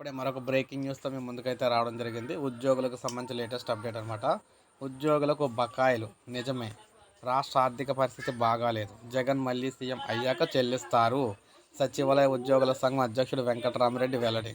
ఇప్పుడే మరొక బ్రేకింగ్ న్యూస్తో మేము ముందుకైతే రావడం జరిగింది. ఉద్యోగులకు సంబంధించి లేటెస్ట్ అప్డేట్ అనమాట ఉద్యోగులకు బకాయిలు. నిజమే. రాష్ట్ర ఆర్థిక పరిస్థితి బాగాలేదు. జగన్ మళ్ళీ సీఎం అయ్యాక చెల్లిస్తారు. సచివాలయ ఉద్యోగుల సంఘం అధ్యక్షుడు వెంకటరామరెడ్డి వెల్లడి.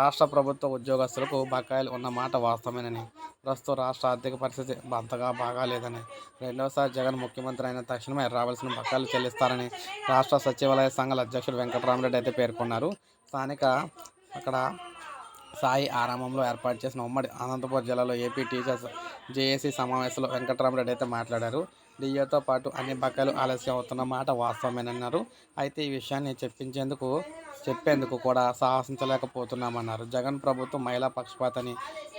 రాష్ట్ర ప్రభుత్వ ఉద్యోగస్తులకు బకాయిలు ఉన్న మాట వాస్తవమేనని. ప్రస్తుతం రాష్ట్ర ఆర్థిక పరిస్థితి అంతగా బాగాలేదని. రెండవసారి జగన్ ముఖ్యమంత్రి అయిన తక్షణమే రావాల్సిన బకాయిలు చెల్లిస్తారని రాష్ట్ర సచివాలయ సంఘాల అధ్యక్షుడు వెంకటరామరెడ్డి అయితే పేర్కొన్నారు. స్థానిక అక్కడ సాయి ఆరామంలో ఏర్పాటు చేసిన ఉమ్మడి అనంతపురం జిల్లాలో ఏపీ టీచర్స్ జేఏసీ సమావేశంలో వెంకటరామరెడ్డి అయితే మాట్లాడారు. డిఏతో పాటు అన్ని బకాయిలు ఆలస్యం అవుతున్న మాట వాస్తవమేనన్నారు. అయితే ఈ విషయాన్ని చెప్పించేందుకు చెప్పేందుకు కూడా సాహసించలేకపోతున్నామన్నారు. జగన్ ప్రభుత్వం మహిళా పక్షపాతని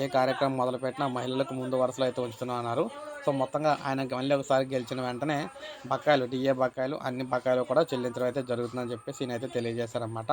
ఏ కార్యక్రమం మొదలుపెట్టినా మహిళలకు ముందు వరుసలో అయితే ఉంచుతున్నామన్నారు. సో మొత్తంగా ఆయన మళ్ళీ ఒకసారి గెలిచిన వెంటనే బకాయిలు డిఏ బకాయిలు అన్ని బకాయిలు కూడా చెల్లించడం అయితే జరుగుతుందని చెప్పేసి ఈయన అయితే తెలియజేశారన్నమాట.